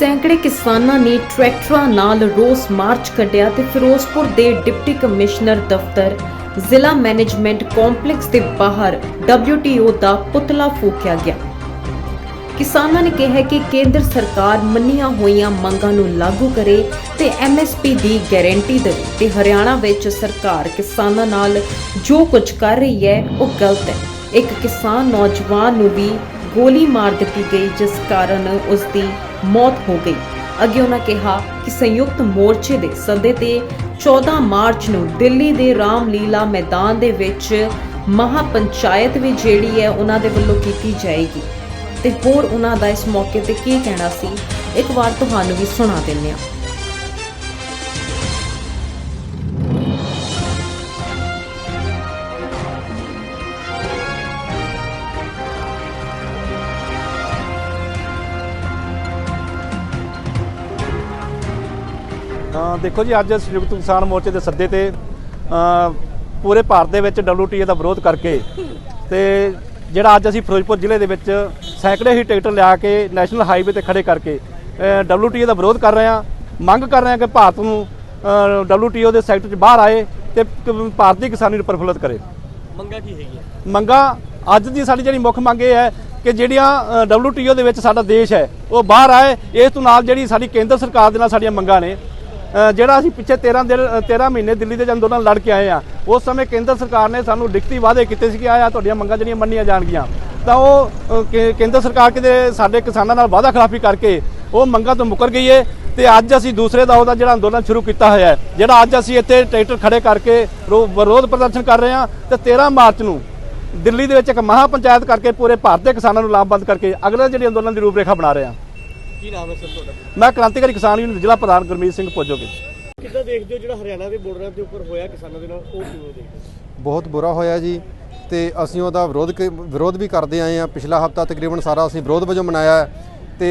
ਸੈਂਕੜੇ ਕਿਸਾਨਾਂ ਨੇ ਟਰੈਕਟਰਾਂ ਨਾਲ ਰੋਸ ਮਾਰਚ ਕੱਢਿਆ ਤੇ ਫਿਰੋਜ਼ਪੁਰ ਦੇ ਡਿਪਟੀ ਕਮਿਸ਼ਨਰ ਦਫ਼ਤਰ ਜ਼ਿਲ੍ਹਾ ਮੈਨੇਜਮੈਂਟ ਕੰਪਲੈਕਸ ਦੇ ਬਾਹਰ WTO ਦਾ ਪੁਤਲਾ ਫੂਕਿਆ ਗਿਆ। ਕਿਸਾਨਾਂ ਨੇ ਕਿਹਾ ਕਿ ਕੇਂਦਰ ਸਰਕਾਰ ਮੰਨੀਆਂ ਹੋਈਆਂ ਮੰਗਾਂ ਨੂੰ ਲਾਗੂ ਕਰੇ ਤੇ MSP ਦੀ ਗਾਰੰਟੀ ਦੇਵੇ ਤੇ ਹਰਿਆਣਾ ਵਿੱਚ ਸਰਕਾਰ ਕਿਸਾਨਾਂ ਨਾਲ ਜੋ ਕੁਝ ਕਰ ਰਹੀ ਹੈ, ਉਹ ਗਲਤ ਹੈ। ਇੱਕ ਕਿਸਾਨ ਨੌਜਵਾਨ ਨੂੰ ਵੀ ਗੋਲੀ ਮਾਰ ਦਿੱਤੀ ਗਈ, ਜਿਸ ਕਾਰਨ ਉਸ ਦੀ ਮੌਤ ਹੋ ਗਈ। ਅੱਗੇ ਉਹਨਾਂ ਕਿਹਾ ਕਿ ਸੰਯੁਕਤ ਮੋਰਚੇ ਦੇ ਸੱਦੇ ਤੇ 14 ਮਾਰਚ ਨੂੰ ਦਿੱਲੀ ਦੇ ਰਾਮਲੀਲਾ ਮੈਦਾਨ ਦੇ ਵਿੱਚ ਮਹਾ ਪੰਚਾਇਤ ਵੀ ਜਿਹੜੀ ਹੈ ਉਹਨਾਂ ਦੇ ਵੱਲੋਂ ਕੀਤੀ ਜਾਏਗੀ। ਤੇ ਹੋਰ ਉਹਨਾਂ ਦਾ ਇਸ ਮੌਕੇ ਤੇ ਕੀ ਕਹਿਣਾ ਸੀ, ਇੱਕ ਵਾਰ ਤੁਹਾਨੂੰ ਵੀ ਸੁਣਾ ਦਿੰਨੇ ਆ ਦੇਖੋ ਜੀ ਅੱਜ ਸੰਯੁਕਤ ਕਿਸਾਨ ਮੋਰਚੇ ਦੇ ਸੱਦੇ ਤੇ ਪੂਰੇ ਭਾਰਤ ਦੇ ਵਿੱਚ WTO ਦਾ ਵਿਰੋਧ ਕਰਕੇ ਤੇ ਜਿਹੜਾ ਅੱਜ ਅਸੀਂ ਫਿਰੋਜ਼ਪੁਰ ਜ਼ਿਲ੍ਹੇ ਦੇ ਵਿੱਚ ਸੈਂਕੜੇ ਹੀ ਟਿਕਟ ਲਿਆ ਕੇ ਨੈਸ਼ਨਲ ਹਾਈਵੇ ਤੇ ਖੜੇ ਕਰਕੇ WTO ਦਾ ਵਿਰੋਧ ਕਰ ਰਹੇ ਹਾਂ ਮੰਗ ਕਰ ਰਹੇ ਹਾਂ ਕਿ ਭਾਰਤ ਨੂੰ WTO ਦੇ ਸੈਕਟਰ 'ਚ ਬਾਹਰ ਆਏ ਤੇ ਭਾਰਤ ਕਿਸਾਨੀ ਨੂੰ ਪ੍ਰਫੁੱਲਤ ਕਰੇ। ਮੰਗਾ ਕੀ ਹੈਗੀ ਮੰਗਾਂ ਅੱਜ ਦੀ ਸਾਡੀ ਜਿਹੜੀ ਮੁੱਖ ਮੰਗ ਇਹ ਹੈ ਕਿ ਜਿਹੜੀਆਂ WTO ਦੇ ਵਿੱਚ ਸਾਡਾ ਦੇਸ਼ ਹੈ ਉਹ ਬਾਹਰ ਆਏ ਇਸ ਤੋਂ ਨਾਲ ਜਿਹੜੀ ਸਾਡੀ ਕੇਂਦਰ ਸਰਕਾਰ ਦੇ ਨਾਲ ਸਾਡੀਆਂ ਮੰਗਾਂ ਨੇ ਜਿਹੜਾ ਅਸੀਂ ਪਿੱਛੇ 13 ਦਿਨ ਅ, 13 ਮਹੀਨੇ ਦਿੱਲੀ ਦੇ ਅੰਦੋਲਨ ਲੜ ਕੇ ਆਏ ਆ ਉਸ ਸਮੇਂ ਕੇਂਦਰ ਸਰਕਾਰ ਨੇ ਸਾਨੂੰ ਲਿਖਤੀ ਵਾਅਦੇ ਕੀਤੇ ਸੀ ਕਿ ਆਹ ਤੁਹਾਡੀਆਂ ਮੰਗਾਂ ਜਿਹੜੀਆਂ ਮੰਨੀਆਂ ਜਾਣਗੀਆਂ। ਤਾਂ ਉਹ ਕੇ- ਕੇਂਦਰ ਸਰਕਾਰ ਕਿਤੇ ਸਾਡੇ ਕਿਸਾਨਾਂ ਨਾਲ ਵਾਅਦਾ ਖਿਲਾਫੀ ਕਰਕੇ ਉਹ ਮੰਗਾਂ ਤੋਂ ਮੁੱਕਰ ਗਈ ਹੈ ਤੇ ਅੱਜ ਅਸੀਂ ਦੂਸਰੇ ਦੌਰ ਦਾ ਜਿਹੜਾ ਅੰਦੋਲਨ ਸ਼ੁਰੂ ਕੀਤਾ ਹੋਇਆ ਹੈ ਜਿਹੜਾ ਅੱਜ ਅਸੀਂ ਇੱਥੇ ਟਰੈਕਟਰ ਖੜੇ ਕਰਕੇ ਰੋ- ਵਿਰੋਧ ਪ੍ਰਦਰਸ਼ਨ ਕਰ ਰਹੇ ਹਾਂ ਤੇ 13 ਮਾਰਚ ਨੂੰ ਦਿੱਲੀ ਦੇ ਵਿੱਚ ਇੱਕ ਮਹਾ ਪੰਚਾਇਤ ਕਰਕੇ ਪੂਰੇ ਭਾਰਤ ਦੇ ਕਿਸਾਨਾਂ ਨੂੰ ਲਾਮਬੰਦ ਕਰਕੇ ਅਗਲੇ ਜਿਹੜੀ ਅੰਦੋਲਨ ਦੀ ਰੂਪਰੇਖਾ ਬਣਾ ਰਹੇ ਹਾਂ। ਕੀ ਨਾਮ ਹੈ ਸਰ ਤੁਹਾਡਾ? ਮੈਂ ਕ੍ਰਾਂਤੀਕਾਰੀ ਕਿਸਾਨ ਯੂਨੀਅਨ ਜ਼ਿਲ੍ਹਾ ਪ੍ਰਧਾਨ ਗੁਰਮੀਤ ਸਿੰਘ ਪੋਜੋਗੇ ਕਿੱਦਾਂ ਦੇਖਦੇ ਹੋ ਜਿਹੜਾ ਹਰਿਆਣਾ ਦੇ ਬਾਰਡਰਾਂ ਦੇ ਉੱਪਰ ਹੋਇਆ ਕਿਸਾਨਾਂ ਦੇ ਨਾਲ ਉਹ ਕਿਵੇਂ ਦੇਖਦੇ ਬਹੁਤ ਬੁਰਾ ਹੋਇਆ ਜੀ ਤੇ ਅਸੀਂ ਉਹਦਾ ਵਿਰੋਧ ਵਿਰੋਧ ਵੀ ਕਰਦੇ ਆਏ ਆ ਪਿਛਲਾ ਹਫਤਾ ਤਕਰੀਬਨ ਸਾਰਾ ਅਸੀਂ ਵਿਰੋਧ ਵਜੋਂ ਮਨਾਇਆ ਤੇ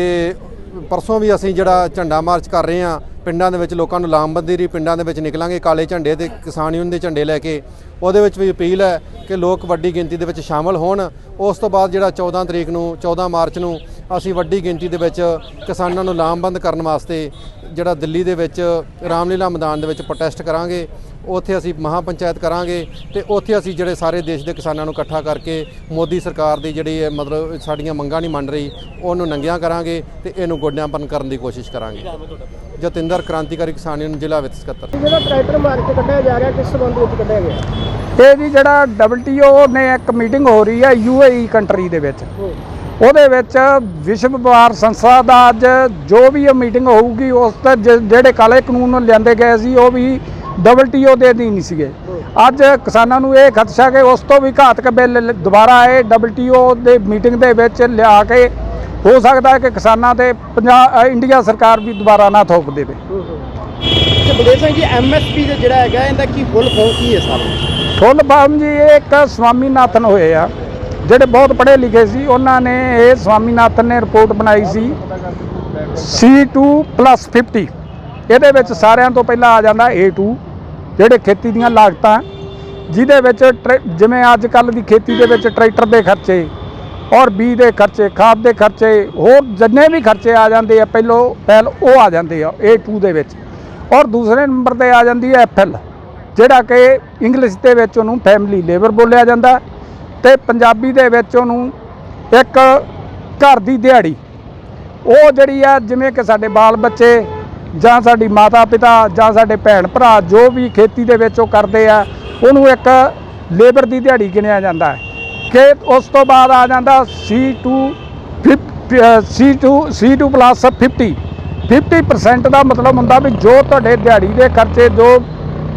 ਪਰਸੋਂ ਵੀ ਅਸੀਂ ਜਿਹੜਾ ਝੰਡਾ ਮਾਰਚ ਕਰ ਰਹੇ ਆ ਪਿੰਡਾਂ ਦੇ ਵਿੱਚ ਲੋਕਾਂ ਨੂੰ ਲਾਮਬੰਦੀ ਰਹੀ ਪਿੰਡਾਂ ਦੇ ਵਿੱਚ ਨਿਕਲਾਂਗੇ ਕਾਲੇ ਝੰਡੇ ਤੇ ਕਿਸਾਨ ਯੂਨੀਅਨ ਦੇ ਝੰਡੇ ਲੈ ਕੇ। ਉਹਦੇ ਵਿੱਚ ਵੀ ਅਪੀਲ ਹੈ ਕਿ ਲੋਕ ਵੱਡੀ ਗਿਣਤੀ ਦੇ ਵਿੱਚ ਸ਼ਾਮਲ ਹੋਣ। ਉਸ ਤੋਂ ਬਾਅਦ ਜਿਹੜਾ 14 ਤਰੀਕ ਨੂੰ 14 ਮਾਰਚ ਨੂੰ ਅਸੀਂ ਵੱਡੀ ਗਿਣਤੀ ਦੇ ਵਿੱਚ ਕਿਸਾਨਾਂ ਨੂੰ ਲਾਮਬੰਦ ਕਰਨ ਵਾਸਤੇ ਜਿਹੜਾ ਦਿੱਲੀ ਦੇ ਵਿੱਚ ਰਾਮਲੀਲਾ ਮੈਦਾਨ ਦੇ ਵਿੱਚ ਪ੍ਰੋਟੈਸਟ ਕਰਾਂਗੇ ਉੱਥੇ ਅਸੀਂ ਮਹਾ ਪੰਚਾਇਤ ਕਰਾਂਗੇ ਤੇ ਉੱਥੇ ਅਸੀਂ ਜਿਹੜੇ ਸਾਰੇ ਦੇਸ਼ ਦੇ ਕਿਸਾਨਾਂ ਨੂੰ ਇਕੱਠਾ ਕਰਕੇ ਮੋਦੀ ਸਰਕਾਰ ਦੀ ਜਿਹੜੀ ਇਹ ਮਤਲਬ ਸਾਡੀਆਂ ਮੰਗਾਂ ਨਹੀਂ ਮੰਨ ਰਹੀ ਉਹਨੂੰ ਨੰਗਿਆਂ ਕਰਾਂਗੇ ਤੇ ਇਹਨੂੰ ਗੋਡਿਆਂਪਨ ਕਰਨ ਦੀ ਕੋਸ਼ਿਸ਼ ਕਰਾਂਗੇ। ਹੈ ਜਤਿੰਦਰ ਕ੍ਰਾਂਤੀਕਾਰੀ ਕਿਸਾਨ ਯੂਨੀਅਨ ਜ਼ਿਲ੍ਹਾ ਵਿੱਤ ਸਕੱਤਰ। ਜਿਹੜਾ ਟਰੈਕਟਰ ਮਾਰਚ ਕੱਢਿਆ ਜਾ ਰਿਹਾ ਕਿਸ ਸੰਬੰਧ ਵਿੱਚ ਕੱਢਿਆ ਗਿਆ? ਇਹ ਜੀ ਜਿਹੜਾ WTO ਨੇ ਇੱਕ ਮੀਟਿੰਗ ਹੋ ਰਹੀ ਹੈ UAE ਕੰਟਰੀ ਦੇ ਵਿੱਚ। ਉਹਦੇ ਵਿੱਚ ਵਿਸ਼ਵ ਵਪਾਰ ਸੰਸਥਾ ਦਾ ਅੱਜ ਜੋ ਵੀ ਇਹ ਮੀਟਿੰਗ ਹੋਊਗੀ ਉਸ ਤੇ ਜਿਹੜੇ ਕਾਲੇ ਕਾਨੂੰਨ ਲਿਆਂਦੇ ਗਏ ਸੀ ਉਹ ਵੀ WTO ਦੇ ਅਧੀਨ ਸੀਗੇ। ਅੱਜ ਕਿਸਾਨਾਂ ਨੂੰ ਇਹ ਖਦਸ਼ਾ ਕਿ ਉਸ ਤੋਂ ਵੀ ਘਾਤਕ ਬਿੱਲ ਦੁਬਾਰਾ ਇਹ WTO ਦੇ ਮੀਟਿੰਗ ਦੇ ਵਿੱਚ ਲਿਆ ਕੇ ਹੋ ਸਕਦਾ ਹੈ ਕਿ ਕਿਸਾਨਾਂ ਤੇ ਇੰਡੀਆ ਸਰਕਾਰ ਵੀ ਦੁਬਾਰਾ ਨਾ ਥੋਪ ਦੇਵੇ। ਤੇ ਬਲਦੇਵ ਸਿੰਘ ਜੀ ਐਮਐਸਪੀ ਦਾ ਜਿਹੜਾ ਹੈਗਾ ਇਹਦਾ ਕੀ ਫੁੱਲ ਫਾਰਮ ਕੀ ਹੈ ਸਰ? ਫੁੱਲ ਫਾਰਮ ਜੀ ਇਹ ਇੱਕ ਸਵਾਮੀਨਾਥਨ ਹੋਏ ਆ। ਜਿਹੜੇ ਬਹੁਤ ਪੜ੍ਹੇ ਲਿਖੇ ਸੀ, ਉਹਨਾਂ ਨੇ ਇਹ ਸਵਾਮੀਨਾਥਨ ਨੇ ਰਿਪੋਰਟ ਬਣਾਈ ਸੀ C2 50 ਇਹਦੇ ਵਿੱਚ ਸਾਰਿਆਂ ਤੋਂ ਪਹਿਲਾਂ ਆ ਜਾਂਦਾ A2 ਜਿਹੜੇ ਖੇਤੀ ਦੀਆਂ ਲਾਗਤਾਂ, ਜਿਹਦੇ ਵਿੱਚ ਟਰੈ- ਜਿਵੇਂ ਅੱਜ ਕੱਲ ਦੀ ਖੇਤੀ ਦੇ ਵਿੱਚ ਟਰੈਕਟਰ ਦੇ ਖਰਚੇ ਔਰ ਬੀਜ ਦੇ ਖਰਚੇ, ਖਾਦ ਦੇ ਖਰਚੇ, ਹੋਰ ਜਿੰਨੇ ਵੀ ਖਰਚੇ ਆ ਜਾਂਦੇ ਆ, ਪਹਿਲੋ ਪਹਿਲ ਉਹ ਆ ਜਾਂਦੇ ਆ A2 ਦੇ ਵਿੱਚ। ਔਰ ਦੂਸਰੇ ਨੰਬਰ ਤੇ ਆ ਜਾਂਦੀ ਹੈ FL ਜਿਹੜਾ ਕਿ ਇੰਗਲਿਸ਼ ਦੇ ਵਿੱਚ ਉਹਨੂੰ ਫੈਮਿਲੀ ਲੇਬਰ ਬੋਲਿਆ ਜਾਂਦਾ। ਤੇ ਪੰਜਾਬੀ ਦੇ ਵਿੱਚ ਉਹਨੂੰ ਇੱਕ ਘਰ ਦੀ ਦਿਹਾੜੀ। ਉਹ ਜਿਹੜੀ ਆ, ਜਿਵੇਂ ਕਿ ਸਾਡੇ ਬਾਲ ਬੱਚੇ ਜਾਂ ਸਾਡੀ ਮਾਤਾ ਪਿਤਾ ਜਾਂ ਸਾਡੇ ਭੈਣ ਭਰਾ ਜੋ ਵੀ ਖੇਤੀ ਦੇ ਵਿੱਚ ਉਹ ਕਰਦੇ ਆ, ਉਹਨੂੰ ਇੱਕ ਲੇਬਰ ਦੀ ਦਿਹਾੜੀ ਗਿਣਿਆ ਜਾਂਦਾ ਹੈ। ਕਿ ਉਸ ਤੋਂ ਬਾਅਦ ਆ ਜਾਂਦਾ C2 C2 C2 ਪਲੱਸ 50 50% ਦਾ ਮਤਲਬ ਹੁੰਦਾ ਵੀ ਜੋ ਤੁਹਾਡੇ ਦਿਹਾੜੀ ਦੇ ਖਰਚੇ, ਜੋ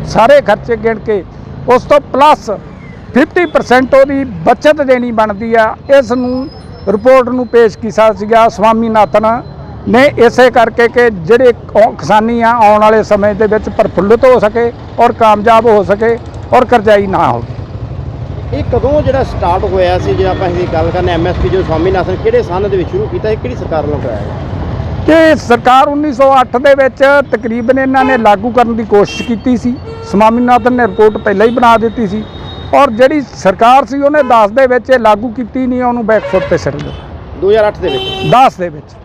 ਸਾਰੇ ਖਰਚੇ ਗਿਣ ਕੇ, ਉਸ ਤੋਂ ਪਲੱਸ 50% ਉਹਦੀ ਬਚਤ ਦੇਣੀ ਬਣਦੀ ਆ। ਇਸ ਨੂੰ ਰਿਪੋਰਟ ਨੂੰ ਪੇਸ਼ ਕੀਤਾ ਸੀਗਾ ਸਵਾਮੀਨਾਥਨ ਨੇ ਇਸੇ ਕਰਕੇ ਕਿ ਜਿਹੜੇ ਕਿਸਾਨੀ ਆ ਆਉਣ ਵਾਲੇ ਸਮੇਂ ਦੇ ਵਿੱਚ ਪ੍ਰਫੁੱਲਤ ਹੋ ਸਕੇ ਔਰ ਕਾਮਯਾਬ ਹੋ ਸਕੇ ਔਰ ਕਰਜ਼ਾਈ ਨਾ ਹੋਵੇ। ਇਹ ਕਦੋਂ ਜਿਹੜਾ ਸਟਾਰਟ ਹੋਇਆ ਸੀ ਜੇ ਆਪਾਂ ਇਹਦੀ ਗੱਲ ਕਰਨੇ ਐਮਐਸਪੀ ਜੋ ਸਵਾਮੀਨਾਥਨ ਕਿਹੜੇ ਸਾਲ ਦੇ ਵਿੱਚ ਸ਼ੁਰੂ ਕੀਤਾ ਇਹ ਕਿਹੜੀ ਸਰਕਾਰ ਵੱਲੋਂ ਕਰਾਇਆ ਕਿ ਸਰਕਾਰ 1908 ਦੇ ਵਿੱਚ ਤਕਰੀਬਨ ਇਹਨਾਂ ਨੇ ਲਾਗੂ ਕਰਨ ਦੀ ਕੋਸ਼ਿਸ਼ ਕੀਤੀ ਸੀ। ਸਵਾਮੀਨਾਥਨ ਨੇ ਰਿਪੋਰਟ ਪਹਿਲਾਂ ਹੀ ਬਣਾ ਦਿੱਤੀ ਸੀ। ਔਰ ਜਿਹੜੀ ਸਰਕਾਰ ਸੀ ਉਹਨੇ 10 ਦੇ ਵਿੱਚ ਇਹ ਲਾਗੂ ਕੀਤੀ ਨਹੀਂ ਉਹਨੂੰ ਬੈਕਫੁੱਟ ਤੇ ਛੱਡ ਦਿੱਤਾ। 2008 ਦੇ ਵਿੱਚ। 10 ਦੇ ਵਿੱਚ।